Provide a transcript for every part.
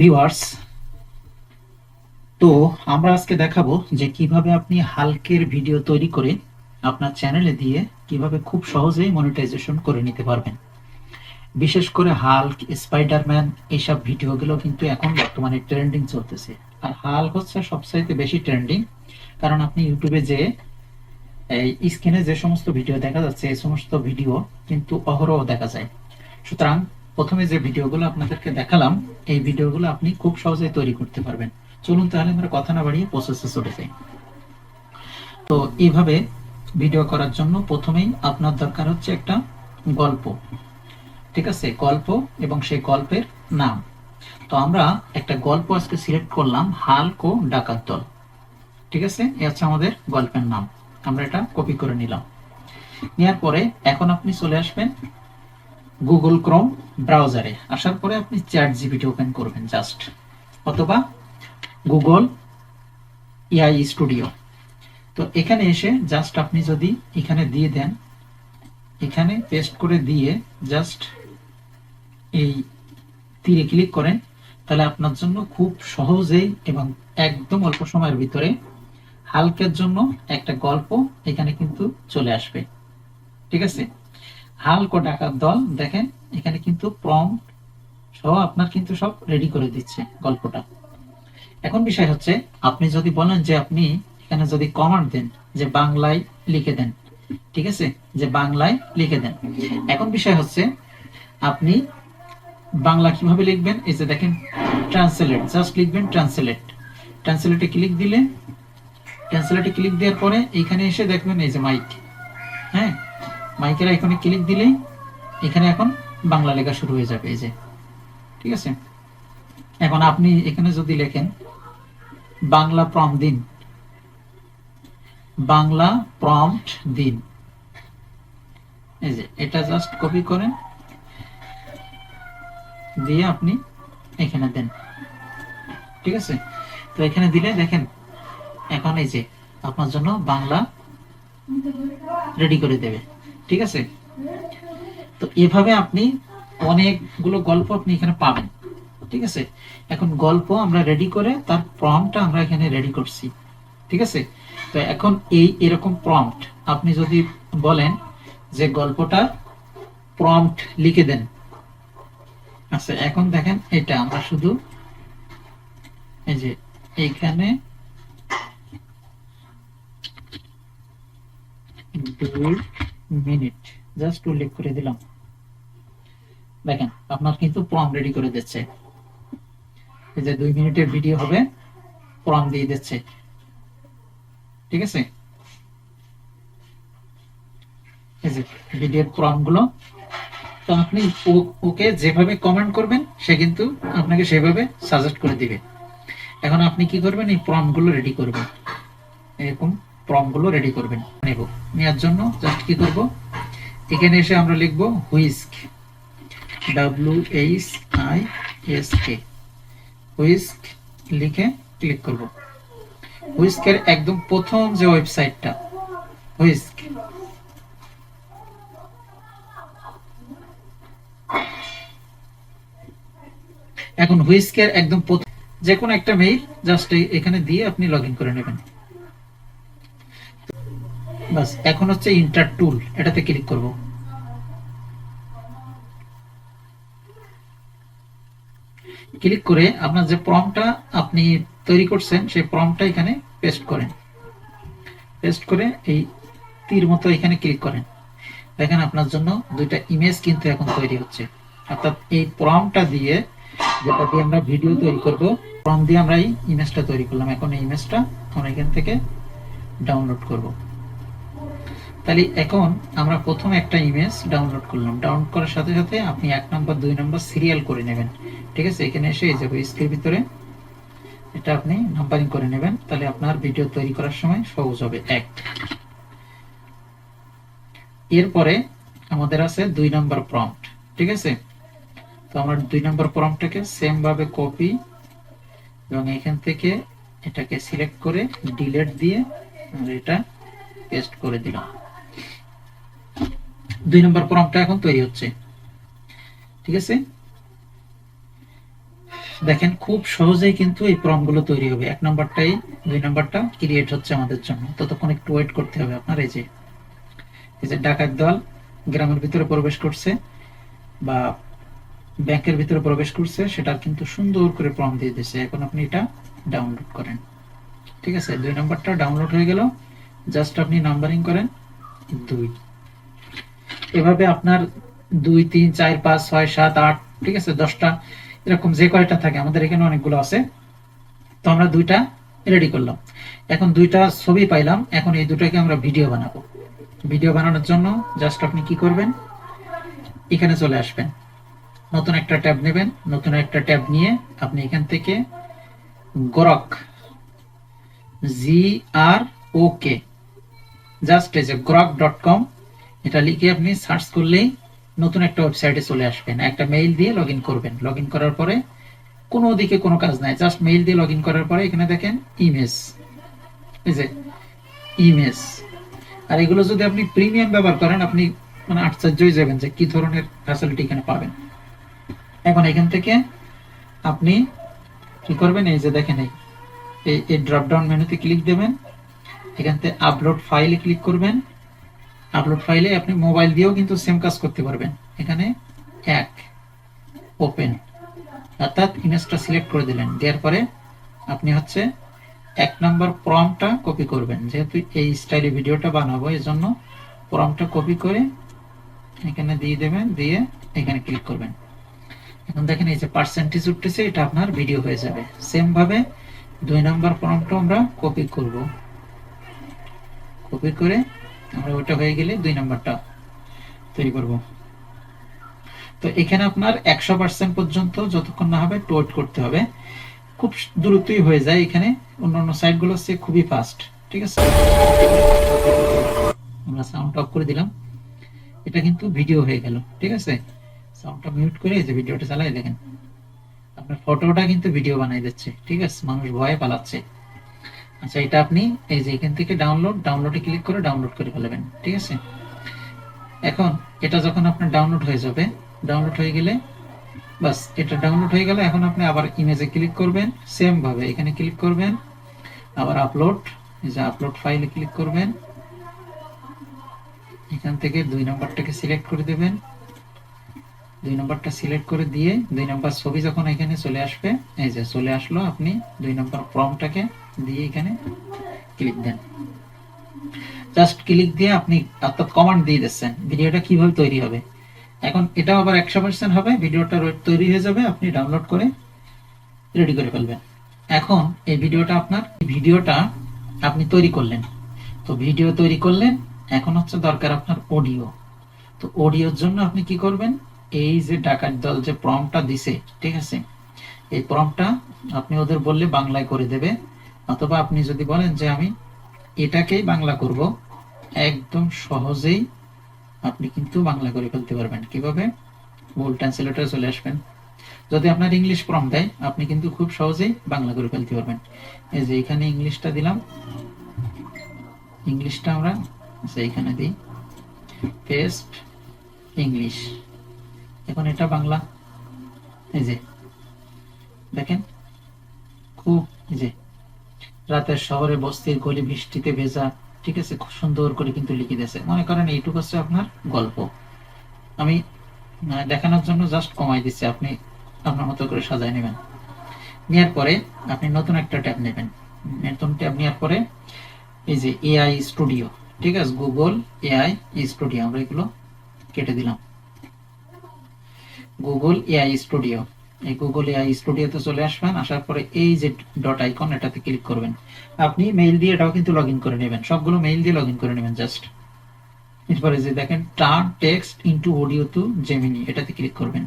Viewers তো আমরা আজকে দেখাবো যে কীভাবে আপনি হালকের ভিডিও তৈরি করে আপনার চ্যানেলে দিয়ে কীভাবে খুব সহজেই মনিটাইজেশন করে নিতে পারবেন। বিশেষ করে হাল্ক স্পাইডারম্যান এইসব ভিডিওগুলো কিন্তু এখন বর্তমানে ট্রেন্ডিং চলতেছে। আর হাল্ক হচ্ছে সবচাইতে বেশি ট্রেন্ডিং কারণ আপনি ইউটিউবে যে, এই স্ক্রিনে যে সমস্ত ভিডিও দেখা যাচ্ছে, এই সমস্ত ভিডিও কিন্তু অহরহ দেখা যায়। সুতরাং প্রথমে যে ভিডিওগুলো আপনাদেরকে দেখালাম, এই ভিডিওগুলো আপনি খুব সহজেই তৈরি করতে পারবেন। চলুন তাহলে আমরা কথা না বাড়িয়ে প্রসেসে চলে যাই। তো এইভাবে ভিডিও করার জন্য প্রথমেই আপনার দরকার হচ্ছে একটা গল্প, ঠিক আছে? গল্প এবং সেই গল্পের নাম। তো আমরা একটা গল্প আজকে সিলেক্ট করলাম, হাল্ক ডাকাত দল, ঠিক আছে? এ হচ্ছে আমাদের গল্পের নাম। আমরা এটা কপি করে নিলাম। নেওয়ার পরে এখন আপনি চলে আসবেন গুগল ক্রোম ব্রাউজারে আসার পরে আপনি চ্যাট জিপিটি ওপেন করবেন জাস্ট অথবা গুগল ইআই স্টুডিও তো এখানে এসে জাস্ট আপনি যদি এখানে দিয়ে দেন, এখানে পেস্ট করে দিয়ে জাস্ট এই তীরে ক্লিক করেন, তাহলে আপনার জন্য খুব সহজেই এবং একদম অল্প সময়ের ভিতরে হালকের জন্য একটা গল্প এখানে কিন্তু চলে আসবে। ঠিক আছে? হালক ও ডাকাত দল, দেখেন, এখানে কিন্তু প্রম্পট সহ আপনার কিন্তু সব রেডি করে দিচ্ছে গল্পটা। এখন বিষয় হচ্ছে, আপনি যদি বলেন যে আপনি এখানে যদি কমান্ড দেন, যে বাংলায় লিখে দেন, ঠিক আছে? যে বাংলায় লিখে দেন। এখন বিষয় হচ্ছে, আপনি বাংলা কীভাবে লিখবেন? এই যে দেখেন ট্রান্সলেট জাস্ট লিখবেন ট্রান্সলেট ট্রান্সলেটে ক্লিক দিলে ট্রান্সলেটে ক্লিক দেওয়ার পরে এখানে এসে দেখবেন এই যে মাইক হ্যাঁ? মাইকের আইকনে ক্লিক দিলেই এখানে এখন বাংলা লেখা শুরু হয়ে যাবে এই যে। ঠিক আছে? এখন আপনি এখানে যদি লেখেন, বাংলা প্রম দিন। বাংলা প্রম্পট দিন। এই যে, এটা জাস্ট কপি করেন। দিয়ে আপনি এখানে দেন। ঠিক আছে? তো এখানে দিলে দেখেন, এখন এই যে, আপনার জন্য বাংলা রেডি করে দেবে। ঠিক আছে? তো এভাবে আপনি অনেকগুলো গল্প আপনি এখানে পাবেন। ঠিক আছে? এখন গল্প আমরা রেডি করে তার প্রম্পটটা আমরা এখানে রেডি করছি। ঠিক আছে? তো এখন এই এরকম প্রম্পট আপনি যদি বলেন যে গল্পটা প্রম্পট লিখে দেন। আচ্ছা এখন দেখেন এটা, আমরা শুধু এই যে এইখানে দুই মিনিট জাস্ট উল্লেখ করে দিলাম। দেখেন, আপনার কিন্তু প্রম রেডি করে দিচ্ছে। এই যে দুই মিনিটের ভিডিও হবে প্রম দিয়ে দিচ্ছে। ঠিক আছে? এই যে ভিডিওর প্রমগুলো তো আপনি ওকে যেভাবে কমেন্ট করবেন, সে কিন্তু আপনাকে সেভাবে সাজেস্ট করে দিবে। এখন আপনি কি করবেন, এই প্রমগুলো রেডি করবেন। এরকম প্রমগুলো রেডি করবেন। নেব। নেওয়ার জন্য জাস্ট কি করব? এখানে এসে আমরা লিখব Whisk W H I S K Whisk লিখে ক্লিক করব। হুইস্কের একদম প্রথম যে ওয়েবসাইটটা হুইস্ক এখন হুইস্কের একদম প্রথম যে কোনো একটা মেইল জাস্ট এখানে দিয়ে আপনি লগ করে নেবেন। বাস, এখন হচ্ছে ইন্টার টুল এটাতে ক্লিক করব। ক্লিক করে আপনার যে প্রমটা আপনি তৈরি করছেন, সেই প্রমটা এখানে পেস্ট করেন। পেস্ট করে এই তীর মতো এখানে ক্লিক করেন। দেখেন আপনার জন্য দুইটা ইমেজ কিন্তু এখন তৈরি হচ্ছে। অর্থাৎ এই প্রমটা দিয়ে যেটা দিয়ে আমরা ভিডিও তৈরি করব প্রম দিয়ে আমরা এই ইমেজটা তৈরি করলাম। এখন এই ইমেজটা আমরা এখান থেকে ডাউনলোড করব। তাহলে এখন আমরা প্রথম একটা ইমেজ ডাউনলোড করলাম। ডাউনলোড করার সাথে সাথে আপনি এক নম্বর দুই নম্বর সিরিয়াল করে নেবেন। ঠিক আছে? এখানে এসে এই যে হুইস্কের ভিতরে এটা আপনি নাম্বারিং করে নেবেন। তাহলে আপনার ভিডিও তৈরি করার সময় সহজ হবে। এক। এরপরে আমাদের আছে দুই নম্বর প্রম্পট ঠিক আছে? তো আমরা দুই নম্বর প্রম্পটটাকে সেম ভাবে কপি এবং এখান থেকে এটাকে সিলেক্ট করে ডিলেট দিয়ে আমরা এটা পেস্ট করে দিলাম। দুই নম্বর প্রম্পটটা এখন তৈরি হচ্ছে। ঠিক আছে? দেখেন, খুব সহজেই কিন্তু এই প্রমগুলো তৈরি হবে। এক নম্বরটাই, দুই নম্বরটা ক্রিয়েট হচ্ছে আমাদের জন্য। ততক্ষণ একটু ওয়েট করতে হবে আপনার, এই যে এই যে ডাকাত দল গ্রামের ভিতরে প্রবেশ করছে বা ব্যাংকের ভিতরে প্রবেশ করছে, সেটা কিন্তু সুন্দর করে প্রম দিয়ে দিয়েছে। এখন আপনি এটা ডাউনলোড করেন। ঠিক আছে? দুই নম্বরটা ডাউনলোড হয়ে গেল। জাস্ট আপনি নাম্বারিং করেন, দুই। এভাবে আপনার দুই, তিন, চার, পাঁচ, ছয়, সাত, আট, ঠিক আছে, দশটা, এরকম যে কয়টা থাকে, আমাদের এখানে অনেকগুলো আছে। তো আমরা দুইটা রেডি করলাম। এখন দুইটা ছবি পাইলাম, এখন এই দুটাকে আমরা ভিডিও বানাবো। ভিডিও বানানোর জন্য জাস্ট আপনি কি করবেন? এখানে চলে আসবেন। নতুন একটা ট্যাব নেবেন, নতুন একটা ট্যাব নিয়ে আপনি এখান থেকে গরক জি আর ওকে জাস্ট এই যে গ্রক ডট কম এটা লিখে আপনি সার্চ করলেই নতুন একটা ওয়েবসাইটে চলে আসবেন। একটা মেইল দিয়ে লগ করবেন। লগ করার পরে কোনো দিকে কোনো কাজ নাই। জাস্ট মেইল দিয়ে লগ করার পরে এখানে দেখেন ইমেজ এই যে ইমেজ আর এগুলো যদি আপনি প্রিমিয়াম ব্যবহার করেন, আপনি মানে আশ্চর্য হয়ে যাবেন যে কি ধরনের ফ্যাসিলিটি এখানে পাবেন। এখন এখান থেকে আপনি কি করবেন? এই যে দেখেন এই এই- এই ড্রপ ডাউন মেনুতে ক্লিক দেবেন। এখান থেকে আপলোড ফাইলে ক্লিক করবেন। আপলোড ফাইলে আপনি মোবাইল দিয়েও কিন্তু সেম কাজ করতে পারবেন। এখানে এক ওপেন অর্থাৎ ইমেজটা সিলেক্ট করে দিলেন। দেওয়ার পরে আপনি হচ্ছে এক নাম্বার প্রমটা কপি করবেন। যেহেতু এই স্টাইলে ভিডিওটা বানাবো এই জন্য প্রমটা কপি করে এখানে দিয়ে দেবেন, দিয়ে এখানে ক্লিক করবেন। এখন দেখেন এই যে পার্সেন্টেজ উঠতেছে, এটা আপনার ভিডিও হয়ে যাবে। সেম ভাবে দুই নাম্বার প্রমটা আমরা কপি করব। কপি করে আমরা ওটা হয়ে গেলে দুই নাম্বারটা তৈরি করব। তো এখানে আপনার একশো পার্সেন্ট পর্যন্ত যতক্ষণ না হবে টোট করতে হবে। খুব দ্রুতই হয়ে যায় এখানে। অন্যান্য সাইটগুলো হচ্ছে খুবই ফাস্ট ঠিক আছে? আমরা সাউন্ড অফ করে দিলাম। এটা কিন্তু ভিডিও হয়ে গেল, ঠিক আছে? সাউন্ডটা মিউট করে যে ভিডিওটা চালাই দেখেন। আপনার ফটোটা কিন্তু ভিডিও বানাই দিচ্ছে, ঠিক আছে? মানুষ ভয়ে পালাচ্ছে। আচ্ছা এটা আপনি এই যে এখান থেকে ডাউনলোড ডাউনলোডে ক্লিক করে ডাউনলোড করে ফেলবেন, ঠিক আছে? এখন এটা যখন আপনার ডাউনলোড হয়ে যাবে ডাউনলোড হয়ে গেলে, বাস, এটা ডাউনলোড হয়ে গেলে এখন আপনি আবার ইমেজে ক্লিক করবেন সেম ভাবে এখানে ক্লিক করবেন, আবার আপলোড এই যে আপলোড ফাইলে ক্লিক করবেন, এখান থেকে দুই নম্বরটাকে সিলেক্ট করে দেবেন, দুই নম্বরটা সিলেক্ট করে দিয়ে, দুই নম্বর ছবি যখন এখানে চলে আসবে, এই যে চলে আসলো, আপনি দুই নম্বর প্রমটাকে দিয়ে এখানে ক্লিক দেন। জাস্ট ক্লিক দিয়ে আপনি অর্থাৎ কমান্ড দিয়ে দিচ্ছেন। ভিডিওটা কীভাবে তৈরি হবে? এখন এটাও আবার একশো পার্সেন্ট হবে, ভিডিওটা তৈরি হয়ে যাবে, আপনি ডাউনলোড করে রেডি করে ফেলবেন। এখন এই ভিডিওটা আপনার ভিডিওটা আপনি তৈরি করলেন। তো ভিডিও তৈরি করলেন, এখন হচ্ছে দরকার আপনার অডিও তো অডিওর জন্য আপনি কি করবেন? এই যে ডাকাত দল যে প্রমটা দিছে, ঠিক আছে? এই প্রমটা আপনি ওদের বললে বাংলায় করে দেবে। অথবা আপনি যদি বলেন যে আমি এটাকেই বাংলা করব, একদম সহজেই আপনি কিন্তু বাংলা করে ফেলতে পারবেন। কীভাবে? গুগল ট্রান্সলেটরে চলে আসবেন। যদি আপনার ইংলিশ প্রম দেয়, আপনি কিন্তু খুব সহজেই বাংলা করে ফেলতে পারবেন। এই যে এখানে ইংলিশটা দিলাম। ইংলিশটা আমরা এখানে দিই। পেস্ট ইংলিশ এখন এটা বাংলা। এই যে দেখেন, খুব এই যে রাতের শহরে বস্তির গলি, বৃষ্টিতে ভেজা, ঠিক আছে, খুব সুন্দর করে কিন্তু লিখে দিয়েছে। মনে করেন এইটুকু হচ্ছে আপনার গল্প। আমি দেখানোর জন্য জাস্ট কমাই দিচ্ছি, আপনি আপনার মতো করে সাজায় নেবেন। নেওয়ার পরে আপনি নতুন একটা ট্যাব নেবেন। নতুন ট্যাব নেওয়ার পরে এই যে এআই স্টুডিও ঠিক আছে গুগল এআই স্টুডিও আমরা এগুলো কেটে দিলাম। গুগল এআই স্টুডিও এই গুগল এআই স্টুডিওতে চলে আসবেন, আসার পরে এই যে ডট আইকন এটাতে ক্লিক করবেন। আপনি মেইল দিয়ে এটাও কিন্তু লগ করে নেবেন। সবগুলো মেইল দিয়ে লগ করে নেবেন জাস্ট এরপরে যে দেখেন turn text into audio to Gemini এটাতে ক্লিক করবেন।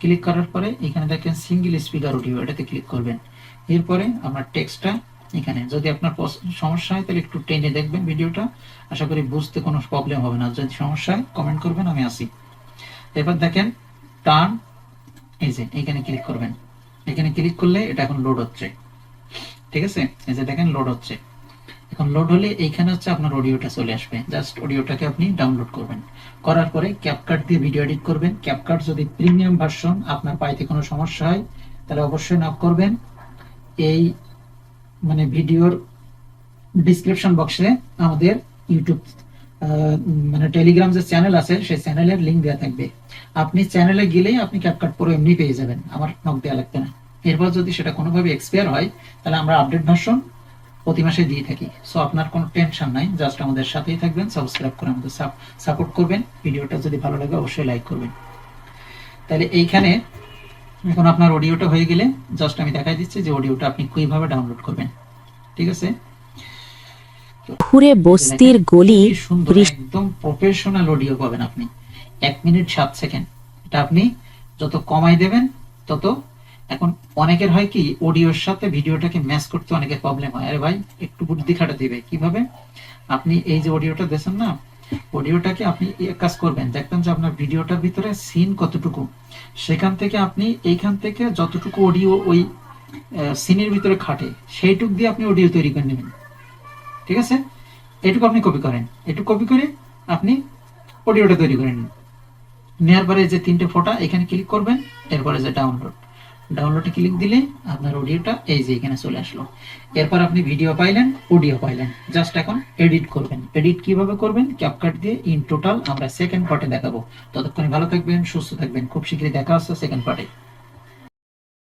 ক্লিক করার পরে এখানে দেখেন সিঙ্গেল স্পিকার অডিও এটাতে ক্লিক করবেন। এরপরে আমার টেক্সটটা এখানে, যদি আপনার সমস্যা হয় তাহলে একটু টেনে দেখবেন ভিডিওটা। আশা করি বুঝতে কোনো প্রবলেম হবে না। যদি সমস্যা হয় কমেন্ট করবেন, আমি আসি। এবার দেখেন টার্ন এই যে, এখানে ক্লিক করবেন। এখানে ক্লিক করলে এটা এখন লোড হচ্ছে। ঠিক আছে? এই যে দেখেন লোড হচ্ছে। এখন লোড হলে এইখানে হচ্ছে আপনার অডিওটা চলে আসবে। জাস্ট অডিওটাকে আপনি ডাউনলোড করবেন। করার পরে ক্যাপকাট দিয়ে ভিডিও এডিট করবেন। ক্যাপকাট যদি প্রিমিয়াম ভার্সন আপনার পাইতে কোনো সমস্যা হয়, তাহলে অবশ্যই নক করবেন। এই মানে ভিডিওর ডিসক্রিপশন বক্সে আমাদের ইউটিউব মানে টেলিগ্রাম যে চ্যানেল আছে, সেই চ্যানেলের লিংক দেওয়া থাকবে। আপনি চ্যানেলে গেলেই আপনি ক্যাপকাট পুরো এমনি পেয়ে যাবেন। আমার নক দেওয়া লাগবে না। এরপর যদি সেটা কোনোভাবে এক্সপায়ার হয়, তাহলে আমরা আপডেট ভার্সন প্রতি মাসে দিয়ে থাকি। সো আপনার কোনো টেনশন নাই জাস্ট আমাদের সাথেই থাকবেন সাবস্ক্রাইব করে আমাদের সাপোর্ট করবেন। ভিডিওটা যদি ভালো লাগে, অবশ্যই লাইক করবেন। তাহলে এইখানে এখন আপনার অডিওটা হয়ে গেলে জাস্ট আমি দেখাই দিচ্ছি যে অডিওটা আপনি কীভাবে ডাউনলোড করবেন। ঠিক আছে? ঘুরে বস্তির গলি একদম প্রফেশনাল অডিও পাবেন আপনি। এক মিনিট সাত সেকেন্ড এটা আপনি যত কমাই দেবেন তত এখন অনেকের হয় কি অডিওর সাথে ভিডিওটাকে ম্যাচ করতে অনেকের প্রবলেম হয়। আরে ভাই একটু বুদ্ধি খাটা দিবে কীভাবে? আপনি এই যে অডিওটা দেখছেন না অডিওটাকে আপনি এক কাজ করবেন। দেখবেন যে আপনার ভিডিওটার ভিতরে সিন কতটুকু। সেখান থেকে আপনি এইখান থেকে যতটুকু অডিও ওই সিনের ভিতরে খাটে সেইটুক দিয়ে আপনি অডিও তৈরি করে নেবেন। ঠিক আছে? এটুকু আপনি কপি করেন। এটুকু কপি করে আপনি অডিওটা তৈরি করে নিন। নেওয়ার পরে যে তিনটে ফোটা এখানে ক্লিক করবেন, এরপরে যে ডাউনলোড ডাউনলোডে ক্লিক দিলে আপনার অডিওটা এই যে এখানে চলে আসলো। এরপর আপনি ভিডিও পাইলেন অডিও পাইলেন। জাস্ট এখন এডিট করবেন। এডিট কীভাবে করবেন? ক্যাপকাট দিয়ে ইন টোটাল আমরা সেকেন্ড পার্টে দেখাবো। ততক্ষণে ভালো থাকবেন, সুস্থ থাকবেন। খুব শীঘ্রই দেখা হচ্ছে সেকেন্ড পার্টে